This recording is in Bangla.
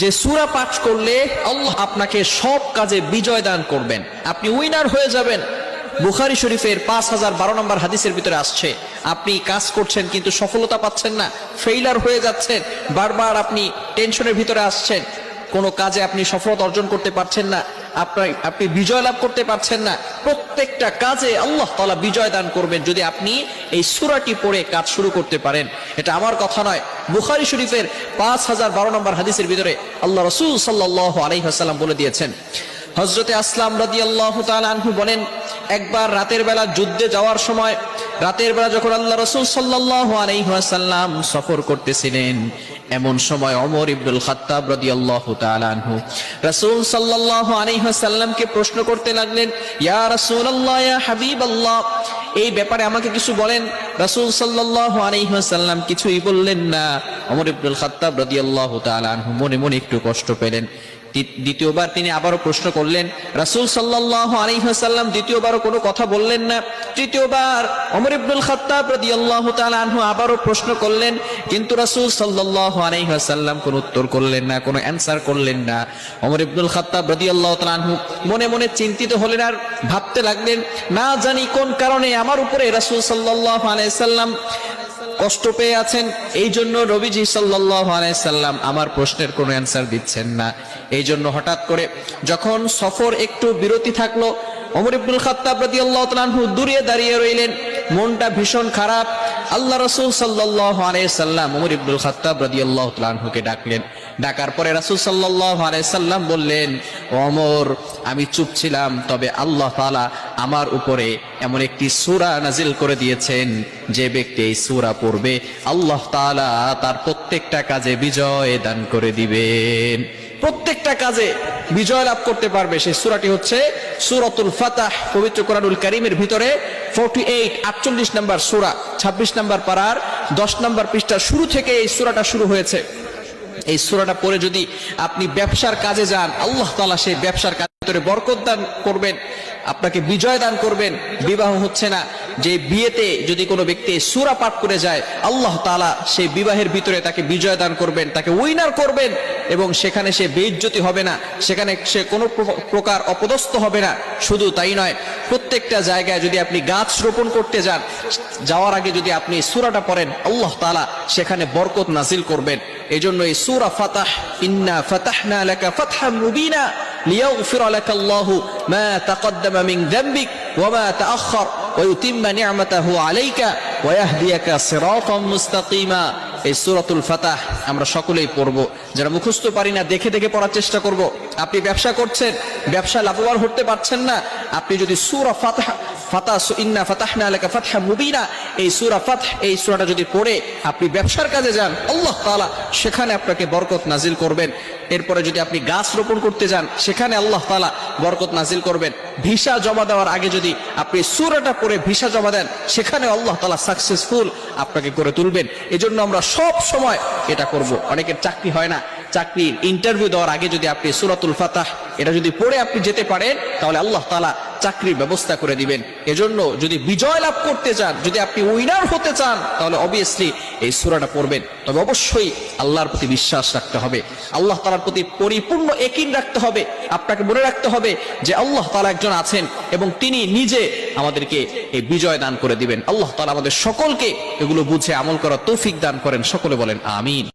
যে সুরা পাঠ করলে আল্লাহ আপনাকে সব কাজে বিজয় দান করবেন। আপনি উইনার হয়ে যাবেন। বুখারি শরীফের পাঁচ হাজার বারো নম্বর হাদিসের ভিতরে আসছে, আপনি কাজ করছেন কিন্তু সফলতা পাচ্ছেন না ফেইলার হয়ে যাচ্ছেন, বারবার আপনি টেনশনের ভিতরে আসছেন, কোনো কাজে আপনি সফলতা অর্জন করতে পারছেন না। আপনার আপনি বিজয় লাভ করতে পারছেন না। প্রত্যেকটা কাজে আল্লাহ তালা বিজয় দান করবেন যদি আপনি এই সুরাটি পড়ে কাজ শুরু করতে পারেন। এটা আমার কথা নয়। বুখারি শরীফের পাঁচ হাজার বারো নম্বর হাদিসের ভিতরে আল্লাহ রসুল সাল্লাহ আলহিহাসাল্লাম বলে দিয়েছেন। হজরতে আসলাম রাজি আল্লাহ আনহু বলেন একবার রাতের বেলা যুদ্ধে যাওয়ার সময়, রাতের বেলা যখন আল্লাহ রসুল সাল্লাহ সফর করতেছিলেন, এমন সময় অমর ইবনুল খাত্তাব রাদিয়াল্লাহু তাআলা আনহু রাসূল সাল্লাল্লাহু আলাইহি ওয়াসাল্লামকে প্রশ্ন করতে লাগলেন, ইয়া রাসূলুল্লাহ, ইয়া হাবিবাল্লাহ? এই ব্যাপারে আমাকে কিছু বলেন? রাসূল সাল্লাল্লাহু আলাইহি ওয়াসাল্লাম কিছুই বললেন না। অমর ইবনুল খাত্তাব রাদিয়াল্লাহু তাআলা আনহু মনে মনে একটু কষ্ট পেলেন। দ্বিতীয়বার তিনি আবারও প্রশ্ন করলেন, রাসূল সাল্লাল্লাহু আলাইহি ওয়াসাল্লাম দ্বিতীয়বারও কোনো কথা বললেন না। তৃতীয়বার ওমর ইবনুল খাত্তাব রাদিয়াল্লাহু তাআলা আনহু আবারও প্রশ্ন করলেন, কিন্তু রাসূল সাল্লাল্লাহু আলাইহি ওয়াসাল্লাম কোনো উত্তর করলেন না, কোনো অ্যানসার করলেন না। ওমর ইবনুল খাত্তাব রাদিয়াল্লাহু তাআলা আনহু মনে মনে চিন্তিত হলেন আর ভাবতে লাগলেন, না জানি কোন কারণে আমার উপরে রাসূল সাল্লাল্লাহু আলাইহি সাল্লাম কষ্ট পেয়ে আছেন, এই জন্য রবিজি সাল্লাম আমার প্রশ্নের কোনো অ্যান্সার দিচ্ছেন না। এই জন্য হঠাৎ করে যখন সফর একটু বিরতি থাকল অমর ইবনুল খাত্তাব রাদিয়াল্লাহু তাআলা দূরে দাঁড়িয়ে রইলেন। মনটা ভীষণ খারাপ। আল্লাহ রাসূল সাল্লাম ওমর ইবনুল খাত্তাব রাদিয়াল্লাহু তাআলা ডাকলেন। ডাকার পরে রাসূল সাল্লাম বললেন ওমর, আমি চুপ ছিলাম, তবে আল্লাহ তাআলা আমার উপরে এমন একটি সূরা নাজিল করে দিয়েছেন, যে ব্যক্তি এই সূরা পড়বে, আল্লাহ তাআলা তার প্রত্যেকটা কাজে বিজয় দান করে দিবেন। প্রত্যেকটা কাজে বিজয় লাভ করতে পারবে। সেই সূরাটি হচ্ছে সূরাতুল ফাতাহ, পবিত্র কোরআনুল কারীমের ভিতরে 48 48 নাম্বার সূরা 26 নাম্বার পারার 10 নাম্বার পৃষ্ঠার শুরু থেকে এই সূরাটা শুরু হয়েছে। এই সূরাটা পরে যদি আপনি ব্যবসার কাজে যান, আল্লাহ তাআলা সেই ব্যবসার ভিতরে বরকত দান করবেন, আপনাকে বিজয় দান করবেন, বিবাহ হচ্ছে না। যে বিয়েতে যদি কোনো ব্যক্তি সুরা পাঠ করে যায়, আল্লাহ তালা সেই বিবাহের ভিতরে তাকে বিজয় দান করবেন, তাকে উইনার করবেন এবং সেখানে সে বেইজ্জতি হবে না, সেখানে সে কোনো প্র- প্রকার অপদস্থ হবে না, শুধু তাই নয়, প্রত্যেকটা জায়গায় যদি আপনি গাছ রোপণ করতে যান, যাওয়ার আগে যদি আপনি সুরাটা পড়েন, আল্লাহ তাআলা সেখানে বরকত নাজিল করবেন। এই জন্য এই সূরা ফাতাহ, ইন্না ফাতাহনা লাকা ফাতহাম মুবিনা লিয়াগফির লাকা আল্লাহু মা তাকদ্দামা ওয়া ويتم نعمته عليك ويهديك صراطا مستقيما. এই সূরাতুল ফাতাহ আমরা সকলেই পড়ব। যারা মুখস্থ পারি না, দেখে দেখে পড়ার চেষ্টা করব। আপনি ব্যবসা করছেন, ব্যবসা লাভবান হতে পারছেন না। আপনি যদি সূরা ফাতাহ, ফাতা ইন্না ফাতাহনা ফাতহা মুবিনা, এই এই যদি পড়ে, আপনি ব্যবসার কাজে যান, আল্লাহ তাআলা সেখানে আপনাকে বরকত নাজিল করবেন। এরপরে যদি আপনি গাছ রোপণ করতে যান, সেখানে আল্লাহ তাআলা বরকত নাজিল করবেন। ভিসা জমা দেওয়ার আগে যদি আপনি সূরাটা পড়ে ভিসা জমা দেন সেখানে আল্লাহ তাআলা সাকসেসফুল আপনাকে করে তুলবেন। এজন্য আমরা সব সময় এটা করব। অনেকের চাকরি হয় না। চাকরির ইন্টারভিউ দেওয়ার আগে যদি আপনি সুরাতুল ফাতাহ, এটা যদি পড়ে আপনি যেতে পারেন, তাহলে আল্লাহ তাআলা চাকরির ব্যবস্থা করে দিবেন। এজন্য যদি বিজয় লাভ করতে চান, যদি আপনি উইনার হতে চান, তাহলে অবভিয়াসলি এই সূরাটা পড়বেন। তবে অবশ্যই আল্লাহর প্রতি বিশ্বাস রাখতে হবে। আল্লাহ তালার প্রতি পরিপূর্ণ একিন রাখতে হবে। আপনাকে মনে রাখতে হবে যে আল্লাহ তালা একজন আছেন এবং তিনি নিজে আমাদেরকে এই বিজয় দান করে দিবেন। আল্লাহ তালা আমাদের সকলকে এগুলো বুঝে আমল করার তৌফিক দান করেন। সকলে বলেন, আমিন।